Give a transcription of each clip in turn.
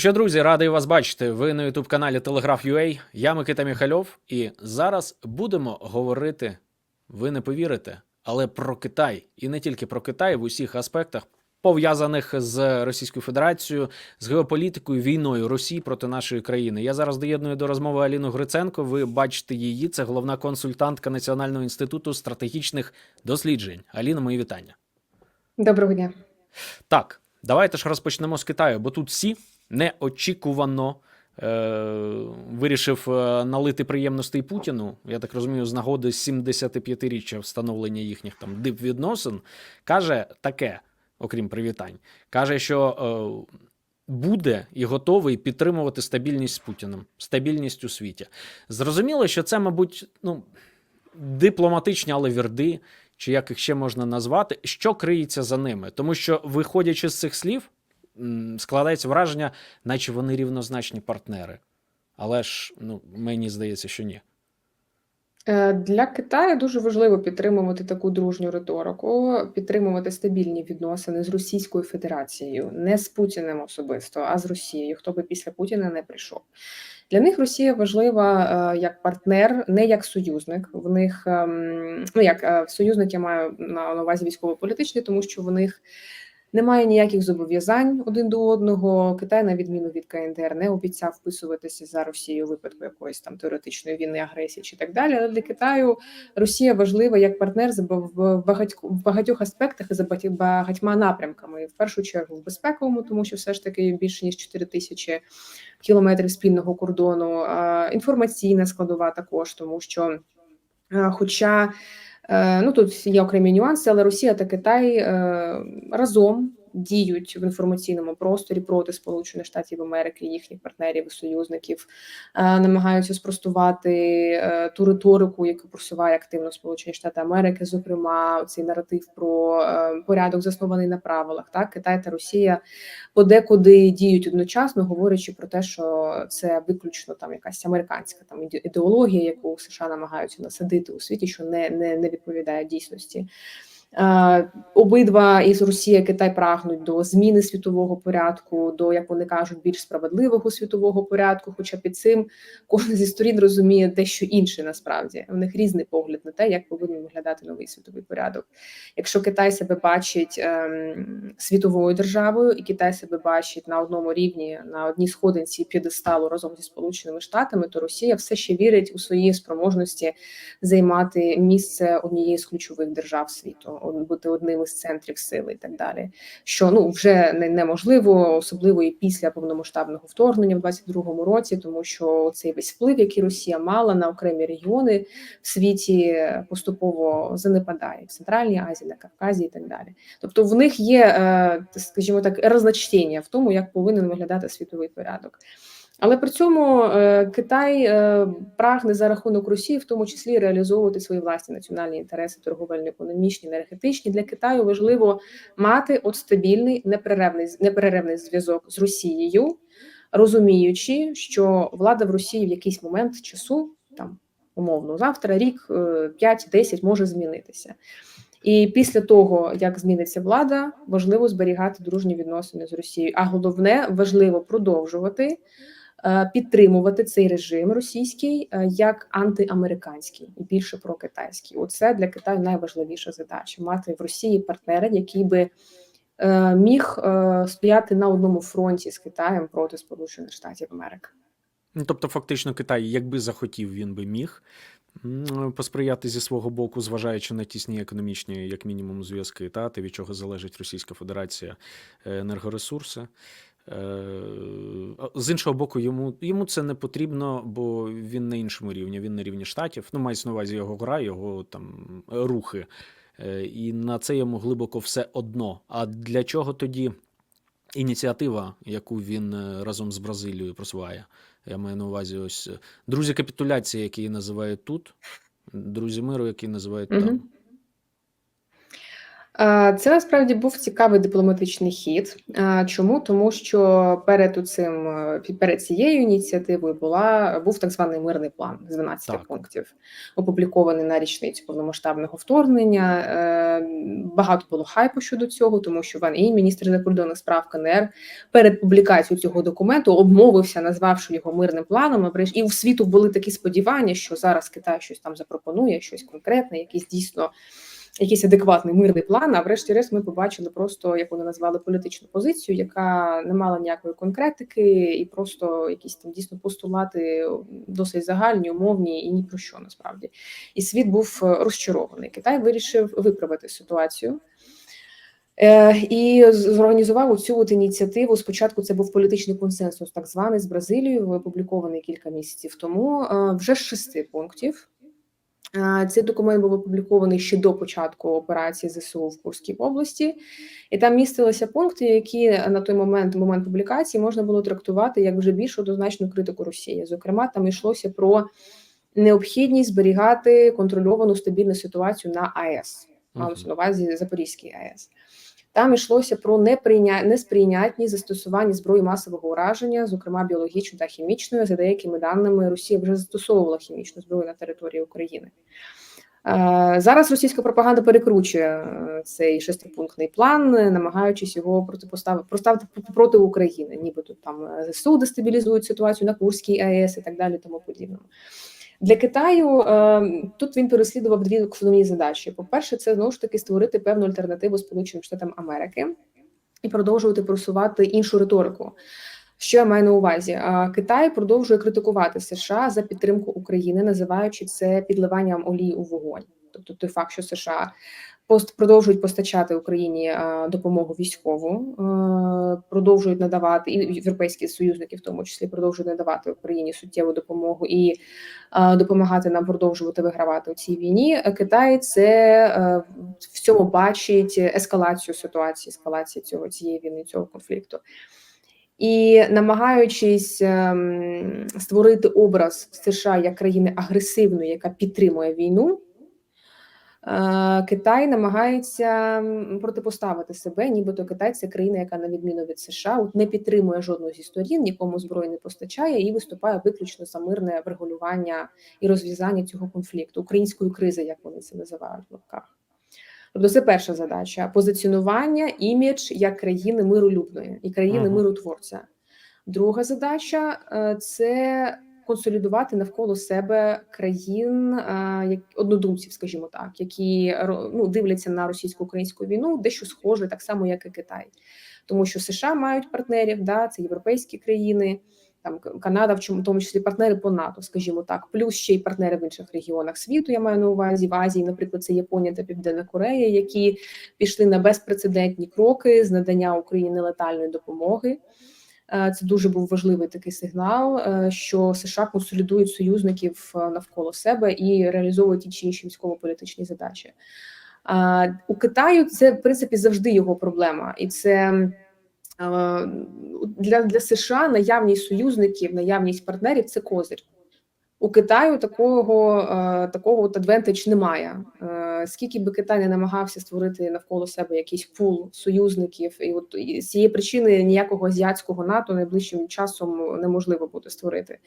Ну що, друзі, радий вас бачити. Ви на youtube каналі Telegraph.ua. Я Микита Міхальов, і зараз будемо говорити. Ви не повірите, але про Китай і не тільки про Китай в усіх аспектах. Пов'язаних з Російською Федерацією, з геополітикою, війною Росії проти нашої країни. Я зараз доєдную до розмови Аліну Гриценко. Ви бачите її. Це головна консультантка Національного інституту стратегічних досліджень. Аліна, мої вітання. Доброго дня. Так, давайте ж розпочнемо з Китаю, бо тут всі неочікувано е, вирішив е, налити приємностей Путіну. Я так розумію, з нагоди 75-річчя встановлення їхніх там дипвідносин, каже таке, окрім привітань, каже, що. Е, Буде і готовий підтримувати стабільність з Путіним, стабільність у світі. Зрозуміло, що це, мабуть, ну, дипломатичні, але вірди, чи як їх ще можна назвати, що криється за ними. Тому що, виходячи з цих слів, складається враження, наче вони рівнозначні партнери. Але ж ну, мені здається, що ні. Е, Для Китаю дуже важливо підтримувати таку дружню риторику, підтримувати стабільні відносини з Російською Федерацією, не з Путіним особисто, а з Росією, хто би після Путіна не прийшов. Для них Росія важлива е, як партнер, не як союзник. В них ем, ну як е, союзник я маю на на увазі військово-політичний, тому що в них немає ніяких зобов'язань один до одного. Китай, на відміну від КНДР, не обіцяв вписуватися за Росію у випадку якоїсь там теоретичної війни, агресії чи так далі. Але для Китаю Росія важлива як партнер в багатьох в багатьох аспектах і за багатьма- напрямками. В першу чергу в безпековому, тому що все ж таки більше ніж 4 тисячі кілометрів спільного кордону. Інформаційна складова також, тому що, хоча Ну тут є окремі нюанси, але Росія та Китай е, разом діють в інформаційному просторі проти Сполучених Штатів Америки, їхніх партнерів і союзників, е, намагаються спростувати е, ту риторику, яку просуває активно Сполучені Штати Америки, зокрема цей наратив про е, порядок заснований на правилах. Так, Китай та Росія подекуди діють одночасно, говорячи про те, що це виключно там якась американська там іде- ідеологія, яку США намагаються насадити у світі, що не, не, не відповідає дійсності. Е, Обидва із Росія Китай прагнуть до зміни світового порядку, до як вони кажуть, більш справедливого світового порядку. Хоча під цим кожна зі сторін розуміє дещо інше насправді. У них різний погляд на те, як повинен виглядати новий світовий порядок. Якщо Китай себе бачить ем, світовою державою, і Китай себе бачить на одному рівні, на одній сходинці п'єдесталу разом зі Сполученими Штатами, то Росія все ще вірить у свої спроможності займати місце однієї з ключових держав світу, бути одним із центрів сили і так далі. Що ну вже неможливо, особливо і після повномасштабного вторгнення в 22-му році, тому що цей весь вплив, який Росія мала на окремі регіони в світі, поступово занепадає в Центральній Азії, на Кавказі і так далі. Тобто в них є, е, скажімо так, розночтення в тому, як повинен виглядати світовий порядок. Але при цьому е, Китай е, прагне за рахунок Росії, в тому числі реалізовувати свої власні національні інтереси, торговельно-економічні, енергетичні. Для Китаю важливо мати от стабільний неперервний неперервний зв'язок з Росією, розуміючи, що влада в Росії в якийсь момент часу, там умовно завтра, рік, е, 5-10 може змінитися. І після того, як зміниться влада, важливо зберігати дружні відносини з Росією. А головне важливо продовжувати е, підтримувати цей режим російський е, як антиамериканський і більше прокитайський. Оце для Китаю найважливіша задача мати в Росії партнера, який би е, міг е, стояти на одному фронті з Китаєм проти Сполучених Штатів Америки. Ну, тобто, фактично, Китай, якби захотів, він би міг посприяти зі свого боку, зважаючи на тісні економічні, як мінімум, зв'язки, та те, від чого залежить Російська Федерація е, енергоресурси. Е, З іншого боку, йому, йому це не потрібно, бо він на іншому рівні, він на рівні штатів. Ну, мається на увазі його гра, його там рухи. Е, І на це йому глибоко все одно. А для чого тоді ініціатива, яку він е, разом з Бразилією просуває? Я маю на увазі ось друзі капітуляції, які її називають тут, друзі миру, які називають там. Е, Це насправді був цікавий дипломатичний хід. Е, Чому? Тому що перед цим перед цією ініціативою була був так званий мирний план з 12 Так. пунктів, опублікований на річницю повномасштабного вторгнення. Е, Багато було хайпу щодо цього, тому що Ван І, міністр закордонних справ КНР, перед публікацією цього документу обмовився, назвавши його мирним планом. І у світу були такі сподівання, що зараз Китай щось там запропонує, щось конкретне, якийсь дійсно якийсь адекватний мирний план. А врешті-решт ми побачили просто, як вони назвали політичну позицію, яка не мала ніякої конкретики, і просто якісь там дійсно постулати досить загальні, умовні і ні про що насправді. І світ був е, розчарований. Китай вирішив виправити ситуацію. Е, І зорганізував цю от ініціативу. Спочатку це був політичний консенсус, так званий з Бразилією, опублікований кілька місяців тому. е, Вже з шести пунктів. Цей документ був опублікований ще до початку операції ЗСУ в Курській області, і там містилися пункти, які на той момент, момент публікації, можна було трактувати як вже більш однозначну критику Росії. Зокрема, там йшлося про необхідність зберігати контрольовану стабільну ситуацію на АЕС, малося на увазі Запорізький АЕС. Там йшлося про неприйня... несприйнятні застосування зброї масового ураження, зокрема біологічної та хімічної. За деякими даними, Росія вже застосовувала хімічну зброю на території України. Е, Зараз російська пропаганда перекручує е, цей шестипунктний план, намагаючись його протипоставити проставити проти України, нібито там е, ЗСУ дестабілізують ситуацію на Курській АЕС і так далі, тому подібному. Для Китаю е, тут він переслідував дві основні задачі. По-перше, це знову ж таки створити певну альтернативу Сполученим Штатам Америки і продовжувати просувати іншу риторику. Що я маю на увазі? Китай продовжує критикувати США за підтримку України, називаючи це підливанням олії у вогонь. Тобто той факт, що США пост продовжують постачати Україні допомогу військову, е, продовжують надавати і європейські союзники, в тому числі продовжують надавати Україні суттєву допомогу і допомагати нам продовжувати вигравати у цій війні. Китай це е, в цьому бачить ескалацію ситуації, ескалацію цього цієї війни, цього конфлікту. І намагаючись ем, створити образ США як країни агресивної, яка підтримує війну, Китай намагається протипоставити себе, нібито Китай це країна, яка на відміну від США не підтримує жодну зі сторін, нікому зброї не постачає і виступає виключно за мирне врегулювання і розв'язання цього конфлікту, української кризи, як вони це називають в лапках. Тобто це перша задача позиціонування, імідж як країни миролюбної і країни Мгм. миротворця. Друга задача е, це консолідувати навколо себе країн е, як однодумців, скажімо так, які ну, дивляться на російсько-українську війну, дещо схоже, так само як і Китай, тому що США мають партнерів, да, це європейські країни. Там Канада, в чому в тому числі партнери по НАТО, скажімо так, плюс ще й партнери в інших регіонах світу. Я маю на увазі в Азії, наприклад, це Японія та Південна Корея, які пішли на безпрецедентні кроки з надання Україні нелетальної допомоги. Е, Це дуже був важливий такий сигнал, е, що США консолідують союзників е, навколо себе і реалізовують ті чи інші військово-політичні задачі. У Китаю це в принципі завжди його проблема, і це для, для США наявність союзників, наявність партнерів це козир. У Китаю такого е, такого адвентич немає. Е, Скільки би Китай не намагався створити навколо себе якийсь пул союзників, і от з цієї причини ніякого азіатського НАТО найближчим часом неможливо буде створити.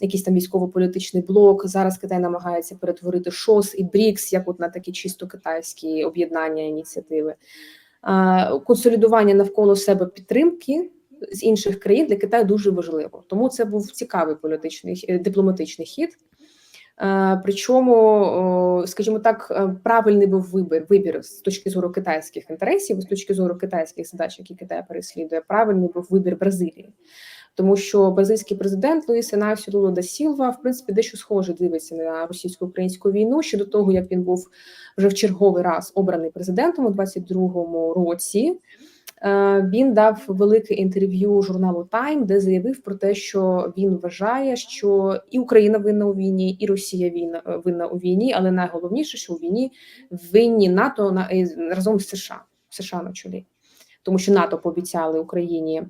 Якийсь там військово-політичний блок. Зараз Китай намагається перетворити ШОС і БРІКС, як от на такі чисто китайські об'єднання ініціативи. Е, Консолідування навколо себе підтримки з інших країн для Китаю дуже важливо. Тому це був цікавий політичний е, дипломатичний хід. Е, Причому, скажімо так, е, правильний був вибір вибір з точки зору китайських інтересів, з точки зору китайських задач, які Китай переслідує. Правильний був вибір Бразилії, тому що бразильський президент Луїс Інасіо Лула да Сілва, в принципі, дещо схоже дивиться на російсько-українську війну ще до того, як він був вже в черговий раз обраний президентом у 22-му році. Е, Він дав велике інтерв'ю журналу Time, де заявив про те, що він вважає, що і Україна винна у війні, і Росія винна, е, винна у війні, але найголовніше, що у війні винні НАТО на разом з США, США на чолі, тому що НАТО пообіцяли Україні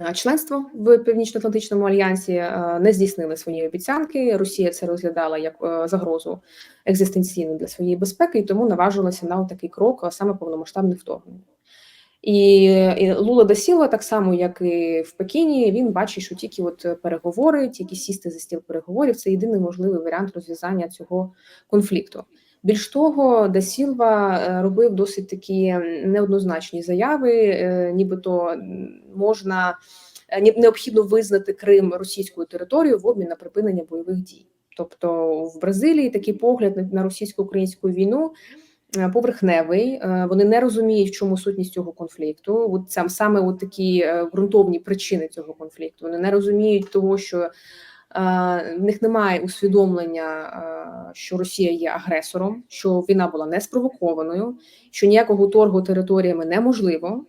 е, членство в Північно-Атлантичному альянсі, е, не здійснили свої обіцянки. Росія це розглядала як е, загрозу екзистенційну для своєї безпеки, і тому наважилася на такий крок, саме повномасштабне вторгнення. І, і Лула да Сілва, так само як і в Пекіні, він бачить, що тільки от переговори, тільки сісти за стіл переговорів це єдиний можливий варіант розв'язання цього конфлікту. Більш того, да Сілва е, робив досить такі неоднозначні заяви, е, нібито можна е, необхідно визнати Крим російською територією в обмін на припинення бойових дій. Тобто в Бразилії такий погляд на- російсько-українську війну поверхневий. Е, Вони не розуміють, в чому сутність цього конфлікту. От сам саме от такі е, ґрунтовні причини цього конфлікту. Вони не розуміють того, що е, в них немає усвідомлення, е, що Росія є агресором, що війна була не спровокованою, що ніякого торгу територіями неможливо.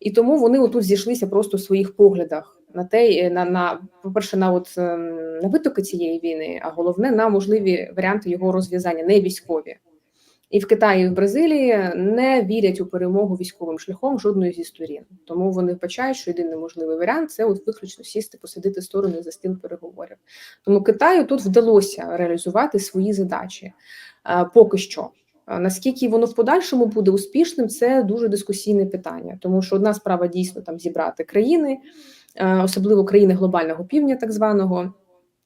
І тому вони отут зійшлися просто в своїх поглядах на те, е, на, на по-перше, на от ем, на витоки цієї війни, а головне на можливі варіанти його розв'язання, не військові. І в Китаї, і в Бразилії не вірять у перемогу військовим шляхом жодної зі сторін. Тому вони вбачають, що єдиний можливий варіант це от виключно сісти, посадити сторони за стіл переговорів. Тому Китаю тут вдалося реалізувати свої задачі поки що. Наскільки воно в подальшому буде успішним, це дуже дискусійне питання, тому що одна справа дійсно там зібрати країни, особливо країни глобального півдня, так званого,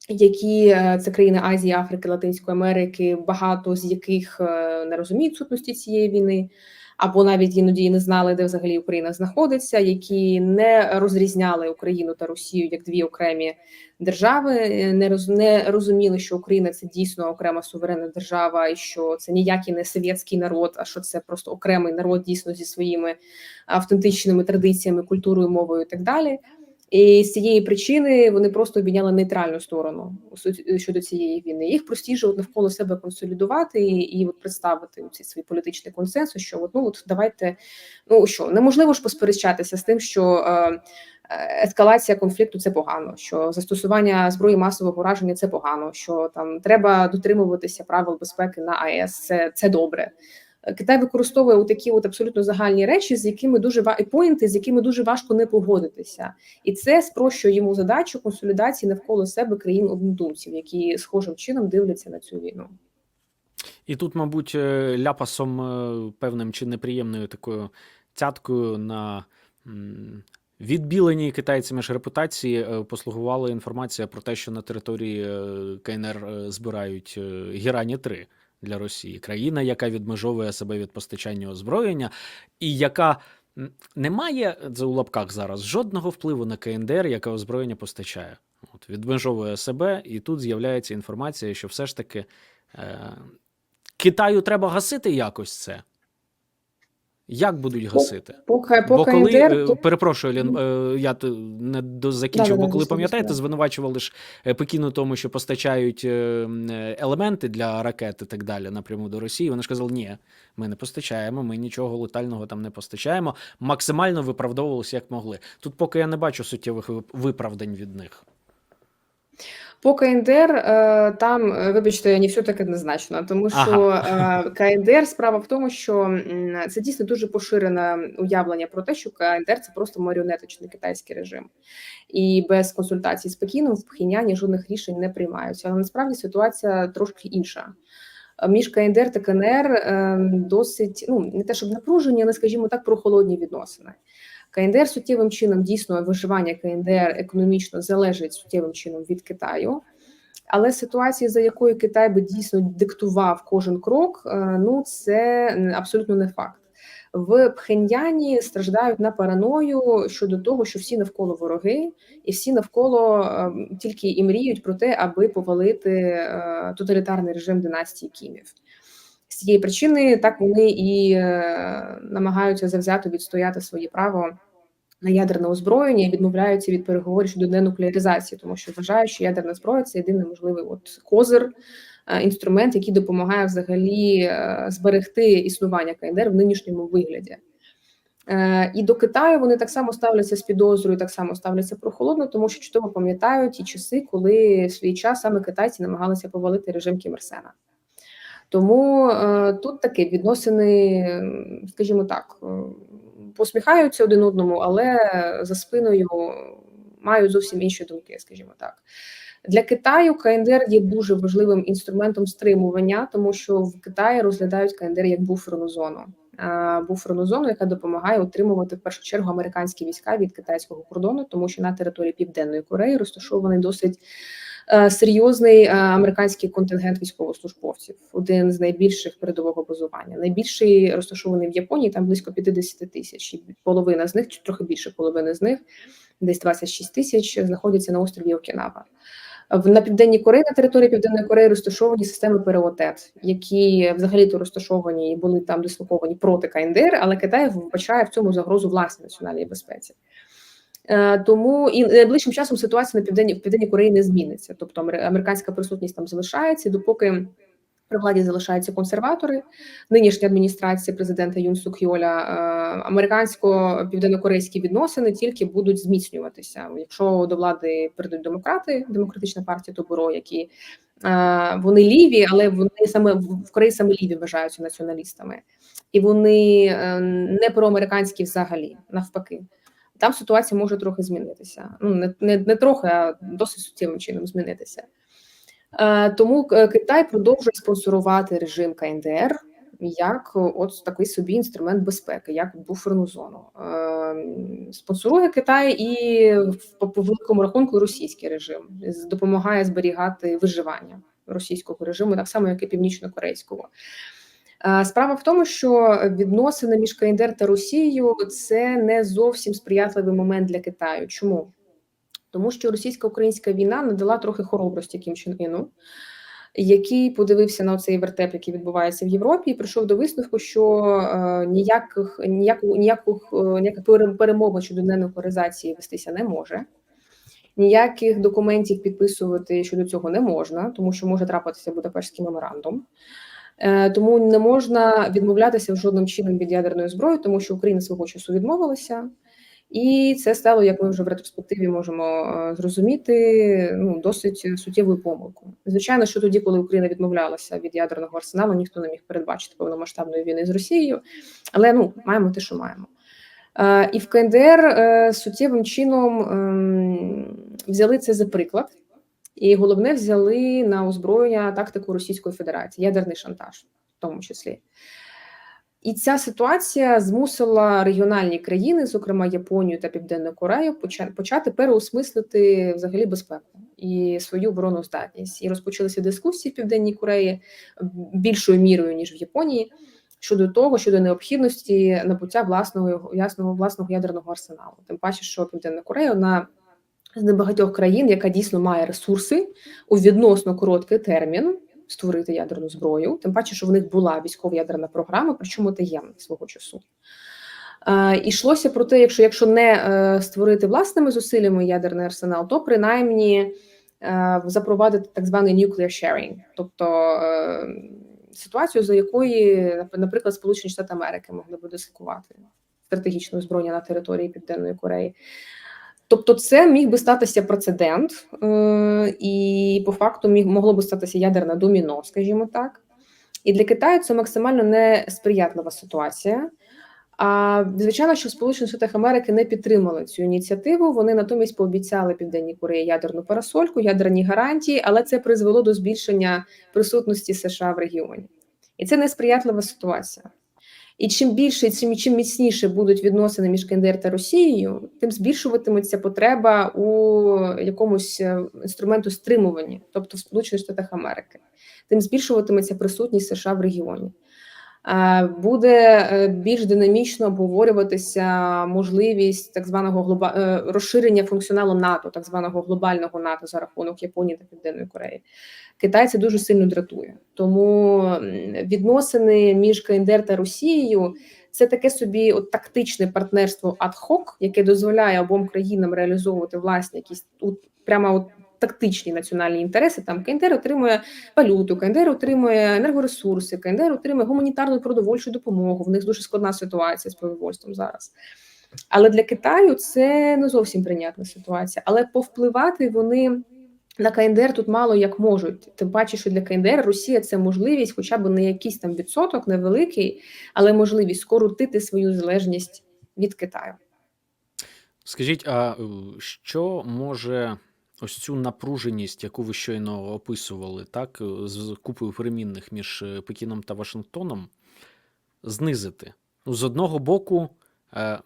які е, це країни Азії, Африки, Латинської Америки, багато з яких е, не розуміють сутності цієї війни, або навіть іноді не знали, де взагалі Україна знаходиться, які не розрізняли Україну та Росію як дві окремі держави, е, не роз не розуміли, що Україна це дійсно окрема суверенна держава, і що це ніякий не совєтський народ, а що це просто окремий народ дійсно зі своїми автентичними традиціями, культурою, мовою і так далі. І з цієї причини вони просто обійняли нейтральну сторону суть- щодо цієї війни. Їх простіше навколо себе консолідувати і, і от представити цей свій політичний консенсус. Що от, ну от давайте ну що неможливо ж посперечатися з тим, що е, е, ескалація конфлікту це погано, що застосування зброї масового ураження це погано, що там треба дотримуватися правил безпеки на АЕС. Це, це добре. Китай використовує такі от абсолютно загальні речі, з якими дуже ва- поінти, з якими дуже важко не погодитися, і це спрощує йому задачу консолідації навколо себе країн однодумців, які схожим чином дивляться на цю війну. І тут, мабуть, е, ляпасом е, певним чи неприємною такою цяткою на м, відбіленій китайцями ж репутації е, послугувала інформація про те, що на території КНР збирають Гірані 3 для Росії, країна, яка відмежовує себе від постачання озброєння, і яка не має це у лапках зараз жодного впливу на КНДР, яке озброєння постачає. От відмежовує себе, і тут з'являється інформація, що все ж таки. Е, Китаю треба гасити якось це. Як будуть гасити? Поки по Бо коли е, перепрошую, Лін, я не закінчив, Да-да-да, бо коли пам'ятаєте, звинувачували ж е, Пекін у тому, що постачають е, е, елементи для ракет і так далі напряму до Росії. Вони ж казали, ні, ми не постачаємо, ми нічого летального там не постачаємо. Максимально виправдовувалися як могли. Тут поки я не бачу суттєвих виправдань від них. По КНДР е, там, е, вибачте, не все так однозначно, тому що е, КНДР справа в тому, що це дійсно дуже поширене уявлення про те, що КНДР це просто маріонеточний китайський режим, і без консультацій з Пекіном в Пхеняні жодних рішень не приймаються. Але насправді ситуація трошки інша. Між КНДР та КНР е, досить ну не те, щоб напружені, але скажімо так, прохолодні відносини. КНДР суттєвим чином дійсно виживання КНДР економічно залежить суттєвим чином від Китаю. Але ситуація, за якою Китай би дійсно диктував кожен крок, е, ну це абсолютно не факт. В Пхеньяні страждають на параною щодо того, що всі навколо вороги, і всі навколо е, тільки і мріють про те, аби повалити е, тоталітарний режим династії Кімів. З цієї причини так вони і намагаються завзято відстояти своє право на ядерне озброєння і відмовляються від переговорів щодо денуклеаризації, тому що вважають, що ядерна зброя це єдиний можливий от козир, е, інструмент, який допомагає взагалі е, зберегти існування КНДР в нинішньому вигляді. Е, І до Китаю вони так само ставляться з підозрою, так само ставляться прохолодно, тому що чудово пам'ятають ті часи, коли в свій час саме китайці намагалися повалити режим Кім Ір Сена. Тому тут таке відносини, скажімо так, посміхаються один одному, але за спиною мають зовсім інші думки, скажімо так. Для Китаю КНДР є дуже важливим інструментом стримування, тому що в Китаї розглядають КНДР як буферну зону. Буферну зону, яка допомагає утримувати в першу чергу американські війська від китайського кордону, тому що на території Південної Кореї розташований досить серйозний е, американський контингент військовослужбовців, один з найбільших передового базування. Найбільший розташований в Японії, там близько 50 тисяч. І половина з них, чи трохи більше половини з них, десь 26 тисяч, знаходяться на острові Окінава. На південній Кореї на території Південної Кореї розташовані системи ПРОТЕТ, які взагалі-то розташовані і були там дислоковані проти КНДР, але Китай вбачає в цьому загрозу власній національній безпеці. Е, Тому і найближчим часом ситуація на південній в південній Кореї не зміниться. Тобто амер- американська присутність там залишається, допоки при владі залишаються консерватори. Нинішня адміністрація президента Юн Сук Йоля, е, американсько-південнокорейські відносини тільки будуть зміцнюватися. Якщо до влади прийдуть демократи, демократична партія Тоборо, які е, вони ліві, але вони саме в Кореї саме ліві вважаються націоналістами, і вони не проамериканські взагалі, навпаки. Там ситуація може трохи змінитися. Ну не, не, не трохи, а досить суттєвим чином змінитися. Е, Тому е, Китай продовжує спонсорувати режим КНДР як е, от такий собі інструмент безпеки, як буферну зону. Е, Спонсорує Китай і по великому рахунку російський режим допомагає зберігати виживання російського режиму, так само як і північно-корейського. Е, Справа в тому, що відносини між КНДР та Росією це не зовсім сприятливий момент для Китаю. Чому? Тому що російсько-українська війна надала трохи хоробрості Кім Чен Іну, який подивився на цей вертеп, який відбувається в Європі, і прийшов до висновку, що е, ніяких ніяких, е, ніяких пере- перемовин щодо денуклеаризації вестися не може. Ніяких документів підписувати щодо цього не можна, тому що може трапитися Будапештський меморандум. Е, Тому не можна відмовлятися жодним чином від ядерної зброї, тому що Україна свого часу відмовилася, і це стало, як ми вже в ретроспективі можемо е, зрозуміти, ну досить суттєвою помилкою. Звичайно, що тоді, коли Україна відмовлялася від ядерного арсеналу, ніхто не міг передбачити повномасштабної війни з Росією, але ну маємо те, що маємо. Е, І в КНДР суттєвим чином ем, взяли це за приклад. І головне взяли на озброєння тактику Російської Федерації, ядерний шантаж, в тому числі. І ця ситуація змусила регіональні країни, зокрема Японію та Південну Корею, почати переосмислити взагалі безпеку і свою обороноздатність. І розпочалися дискусії в Південній Кореї більшою мірою ніж в Японії щодо того, щодо необхідності набуття власного ясного власного ядерного арсеналу. Тим паче, що Південна Корея одна з небагатьох країн, яка дійсно має ресурси у відносно короткий термін створити ядерну зброю. Тим паче, що в них була військова ядерна програма, причому таємна свого часу. Е, Ішлося про те, якщо, якщо не е, створити власними зусиллями ядерний арсенал, то принаймні е, запровадити так званий nuclear sharing, тобто ситуацію, за якої, наприклад, Сполучені Штати Америки могли б дискувати стратегічне озброєння на території Південної Кореї. Тобто, це міг би статися прецедент, е, і по факту міг могло би статися ядерне доміно, скажімо так. І для Китаю це максимально несприятлива ситуація. А звичайно, що в Сполучених Штатах Америки не підтримали цю ініціативу. Вони натомість пообіцяли Південній Кореї ядерну парасольку, ядерні гарантії, але це призвело до збільшення присутності США в регіоні, і це несприятлива ситуація. І чим більше, чим чим міцніше будуть відносини між КНДР та Росією, тим збільшуватиметься потреба у якомусь е, інструменту стримування, тобто в Сполучених Штатах Америки, тим збільшуватиметься присутність США в регіоні. Е, Буде е, більш динамічно обговорюватися можливість так званого глоба... е, розширення функціоналу НАТО, так званого глобального НАТО за рахунок Японії та Південної Кореї. Китай це дуже сильно дратує. Тому відносини між КНДР та Росією це таке собі от тактичне партнерство ад-хок, яке дозволяє обом країнам реалізовувати власні якісь от, прямо от тактичні національні інтереси. Там КНДР отримує валюту, КНДР отримує енергоресурси, КНДР отримує гуманітарну продовольчу допомогу. В них дуже складна ситуація з продовольством зараз. Але для Китаю це не зовсім прийнятна ситуація. Але повпливати вони на КНДР тут мало як можуть. Тим паче, що для КНДР Росія це можливість, хоча б не якийсь там відсоток, невеликий, але можливість скоротити свою залежність від Китаю. Скажіть, а е, що може ось цю напруженість, яку ви щойно описували, так, е, з купою перемінних між е, Пекіном та Вашингтоном, знизити? Ну, з одного боку, е,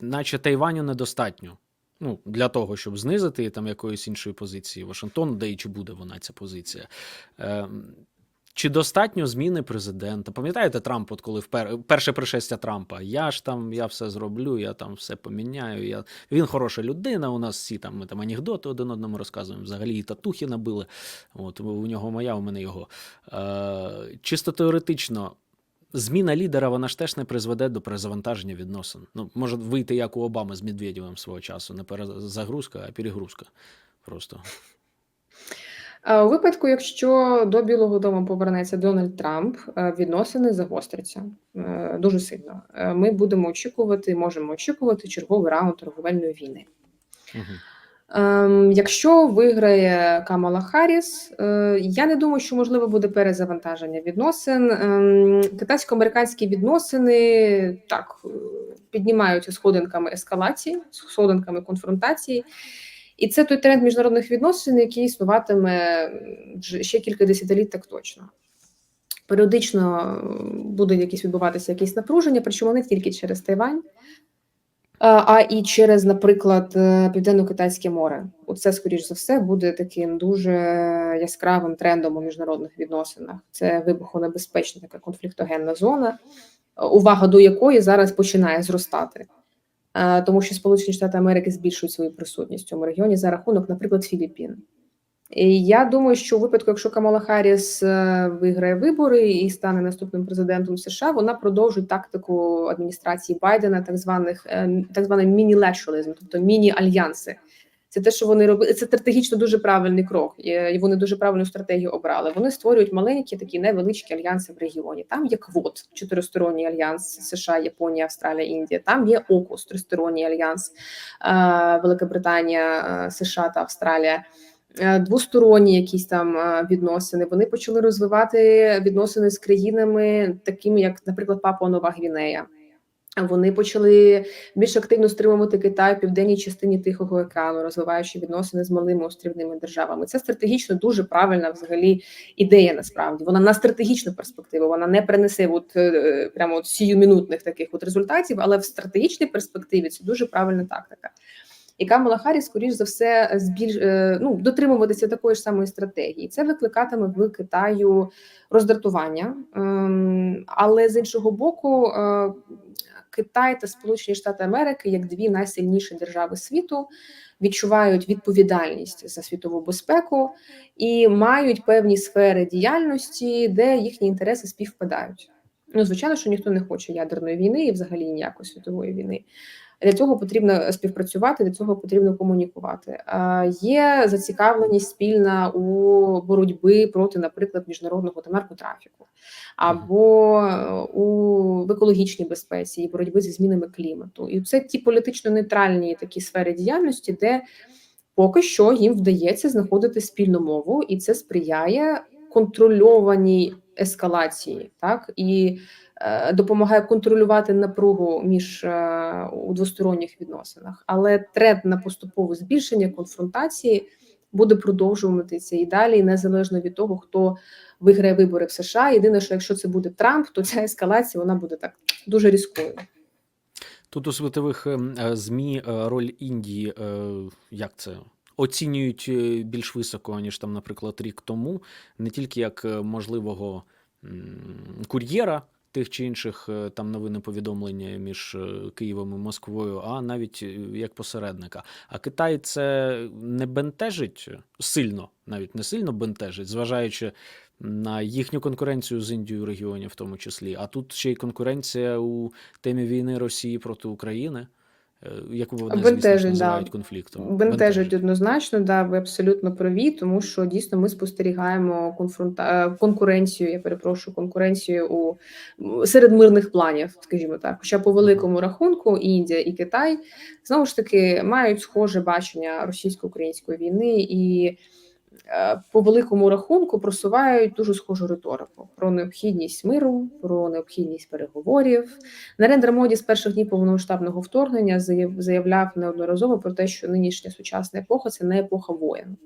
наче Тайваню недостатньо. Ну, для того, щоб знизити там якоїсь іншої позиції Вашингтон, де і чи буде вона ця позиція. Чи достатньо зміни президента? Пам'ятаєте Трамп, от коли впер... перше пришестя Трампа? Я ж там, я все зроблю, я там все поміняю. Я... Він хороша людина. У нас всі там ми там анекдоти один одному розказуємо. Взагалі і татухи набили. От у нього моя, у мене його. Е... Чисто теоретично. Зміна лідера вона ж теж не призведе до перезавантаження відносин. Ну, може вийти як у Обами з Медведєвим свого часу. Не перезагрузка, а перегрузка. Просто. Е, У випадку, якщо до Білого Дому повернеться Дональд Трамп, е, відносини загостряться е, дуже сильно. Ми будемо очікувати, можемо очікувати черговий раунд торговельної війни. Угу. Ем, Якщо виграє Камала Харріс, е, я не думаю, що можливо буде перезавантаження відносин. Ем, Китайсько-американські відносини так піднімаються сходинками ескалації, сходинками конфронтації. І це той тренд міжнародних відносин, який існуватиме ще кілька десятиліть, так точно. Періодично буде якісь відбуватися якісь напруження, причому не тільки через Тайвань, а і через, наприклад, е, Південно-Китайське море. Оце, скоріш за все, буде таким дуже яскравим трендом у міжнародних відносинах. Це вибухонебезпечна така конфліктогенна зона, увага до якої зараз починає зростати. Е, Тому що Сполучені Штати Америки збільшують свою присутність в цьому регіоні за рахунок, наприклад, Філіппін. І я думаю, що у випадку, якщо Камала Харріс е, виграє вибори і стане наступним президентом США, вона продовжить тактику адміністрації Байдена, так званих е, так званий міні-лешолизм, тобто міні-альянси. Це те, що вони робили. Це стратегічно дуже правильний крок. І вони дуже правильну стратегію обрали. Вони створюють маленькі такі невеличкі альянси в регіоні. Там є квот, чотиристоронній альянс США, Японія, Австралія, Індія. Там є ОКУС, тристоронній альянс е, Велика Британія, е, США та Австралія. Е, Двосторонні якісь там відносини. Вони почали розвивати відносини з країнами, такими як, наприклад, Папуа Нова Гвінея. Вони почали більш активно стримувати Китай в південній частині Тихого океану, розвиваючи відносини з малими острівними державами. Це стратегічно дуже правильна взагалі ідея. Насправді вона на стратегічну перспективу. Вона не принесе от е, прямо от сіюмінутних таких от результатів, але в стратегічній перспективі це дуже правильна тактика. І Камала Харріс, скоріш за все, збільш е, ну дотримуватися такої ж самої стратегії. Це викликатиме в Китаю роздратування, Ем, але з іншого боку, е, Китай та Сполучені Штати Америки, як дві найсильніші держави світу, відчувають відповідальність за світову безпеку і мають певні сфери діяльності, де їхні інтереси співпадають. Ну, звичайно, що ніхто не хоче ядерної війни і взагалі ніякої світової війни. Для цього потрібно співпрацювати, для цього потрібно комунікувати. Є зацікавленість спільна у боротьбі проти, наприклад, міжнародного та наркотрафіку, або е, у в екологічній безпеці і боротьби зі змінами клімату. І це ті політично нейтральні такі сфери діяльності, де поки що їм вдається знаходити спільну мову, і це сприяє контрольованій ескалації, так і допомагає контролювати напругу між е, у двосторонніх відносинах. Але тренд на поступове збільшення конфронтації буде продовжуватися і далі, незалежно від того, хто виграє вибори в США. Єдине, що якщо це буде Трамп, то ця ескалація вона буде так дуже різкою. Тут у світових ем, е, ЗМІ е, роль Індії, е, як це? Оцінюють е, більш високо, ніж там, наприклад, рік тому, не тільки як е, можливого кур'єра тих чи інших е, там новини повідомлення між е, Києвом і Москвою, а навіть е, як посередника. А Китай це не бентежить сильно, навіть не сильно бентежить, зважаючи на їхню конкуренцію з Індією в регіоні, в тому числі. А тут ще й конкуренція у темі війни Росії проти України, яку вони звісно називають да. конфліктом. Бентежить однозначно, да, ви абсолютно праві, тому що дійсно ми спостерігаємо конфронта... е, конкуренцію, я перепрошую, конкуренцію у серед мирних планів, скажімо так. Хоча по великому рахунку Індія і Китай знову ж таки мають схоже бачення російсько-української війни і е, по великому рахунку просувають дуже схожу риторику про необхідність миру, про необхідність переговорів. Нарендра Моді з перших днів повномасштабного вторгнення заяв- заявляв неодноразово про те, що нинішня сучасна епоха це не епоха воєн.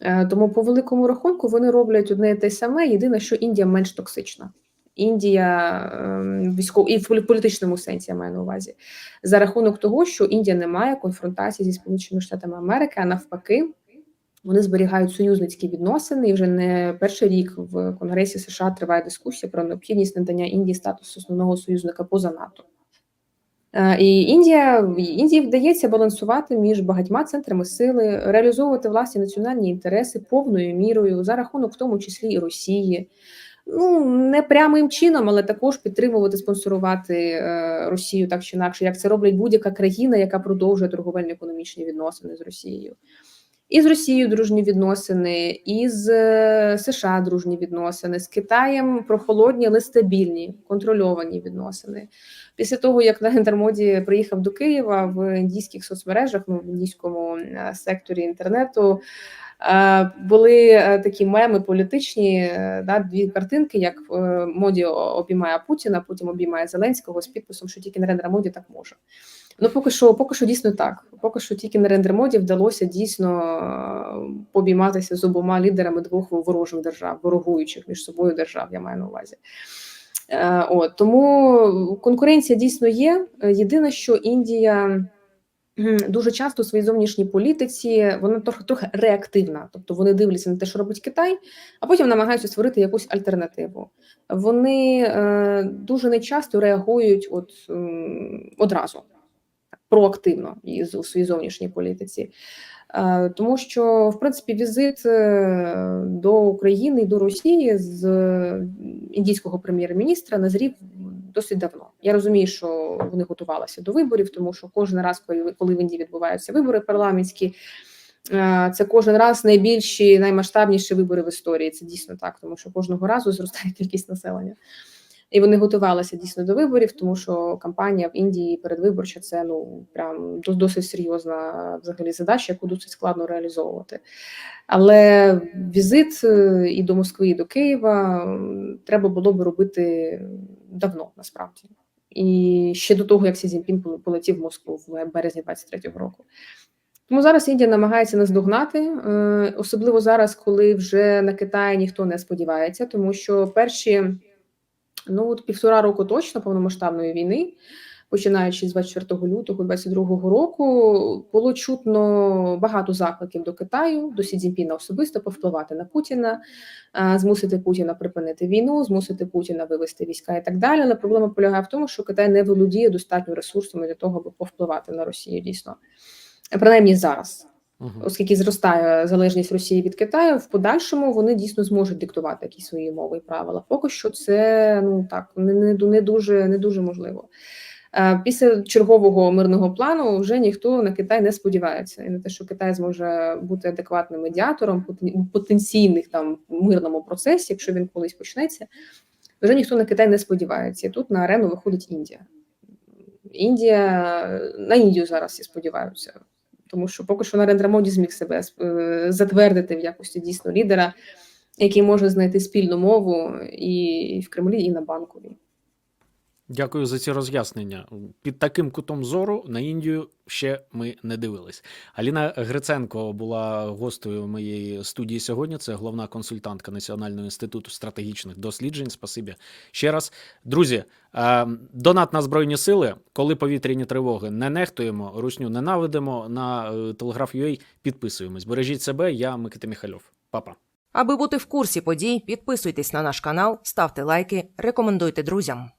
Е, Тому по великому рахунку вони роблять одне і те саме. Єдине, що Індія менш токсична. Індія ем, військово і в полі- політичному сенсі я маю на увазі за рахунок того, що Індія не має конфронтації зі Сполученими Штатами Америки, а навпаки, вони зберігають союзницькі відносини. І вже не перший рік в Конгресі США триває дискусія про необхідність надання Індії статусу основного союзника поза НАТО. Е, І Індія Індії вдається балансувати між багатьма центрами сили, реалізовувати власні національні інтереси повною мірою за рахунок, в тому числі і Росії. Ну не прямим чином, але також підтримувати, спонсорувати е, Росію так чи інакше, як це роблять будь-яка країна, яка продовжує торговельно-економічні відносини з Росією. І з Росією дружні відносини, і з е, США дружні відносини, з Китаєм прохолодні, але стабільні, контрольовані відносини. Після того, як Нарендра Моді приїхав до Києва в індійських соцмережах, ну в індійському е, секторі інтернету, е, були такі меми політичні, да, дві картинки, як Моді обіймає Путіна, потім обіймає Зеленського з підписом, що тільки Нарендра Моді так може. Ну, поки що, поки що дійсно так. Поки що тільки Нарендра Моді вдалося дійсно е, побійматися з обома лідерами двох ворожих держав, ворогуючих між собою держав, я маю на увазі. Е, От тому конкуренція дійсно є. Е, Єдине, що Індія дуже часто у своїй зовнішній політиці вона трохи трохи реактивна, тобто вони дивляться на те, що робить Китай, а потім намагаються створити якусь альтернативу. Вони е, дуже нечасто реагують от м, одразу проактивно і у своїй зовнішній політиці. Е, Тому що, в принципі, візит е, до України і до Росії з індійського прем'єр-міністра назрів досить давно. Я розумію, що вони готувалися до виборів, тому що кожен раз, коли коли в Індії відбуваються вибори парламентські, е, це кожен раз найбільші, наймасштабніші вибори в історії. Це дійсно так, тому що кожного разу зростає кількість населення. І вони готувалися дійсно до виборів, тому що кампанія в Індії передвиборча це ну прям досить серйозна взагалі задача, яку досить складно реалізовувати. Але візит е, і до Москви, і до Києва треба було би робити давно насправді. І ще до того, як Сі Цзіньпін поле- полетів в Москву в березні 23-го року. Тому зараз Індія намагається наздогнати, е, особливо зараз, коли вже на Китай ніхто не сподівається, тому що перші ну от півтора року точно повномасштабної війни, починаючи з 24 лютого 22 року, було чутно багато закликів до Китаю, до Сі Цзіньпіна особисто повпливати на Путіна, змусити Путіна припинити війну, змусити Путіна вивести війська і так далі. Але проблема полягає в тому, що Китай не володіє достатньо ресурсами для того, аби повпливати на Росію дійсно. Принаймні зараз. Оскільки зростає залежність Росії від Китаю, в подальшому вони дійсно зможуть диктувати якісь свої мови і правила. Поки що це ну так не, не, дуже не дуже можливо. Е, Після чергового мирного плану вже ніхто на Китай не сподівається, і на те, що Китай зможе бути адекватним медіатором потенційних там мирному процесі, якщо він колись почнеться, вже ніхто на Китай не сподівається. І тут на арену виходить Індія. Індія на Індію зараз всі сподіваються тому що поки що Нарендра Моді зміг себе е, затвердити в якості дійсно лідера, який може знайти спільну мову і в Кремлі, і на банковій. Дякую за ці роз'яснення. Під таким кутом зору на Індію ще ми не дивились. Аліна Гриценко була гостею моєї студії сьогодні. Це головна консультантка Національного інституту стратегічних досліджень. Спасибі ще раз. Друзі, е, донат на Збройні Сили, коли повітряні тривоги не нехтуємо, русню ненавидимо. На е, Телеграф.ua підписуємось. Бережіть себе, я Микита Міхальов. Па-па. Аби бути в курсі подій, підписуйтесь на наш канал, ставте лайки, рекомендуйте друзям.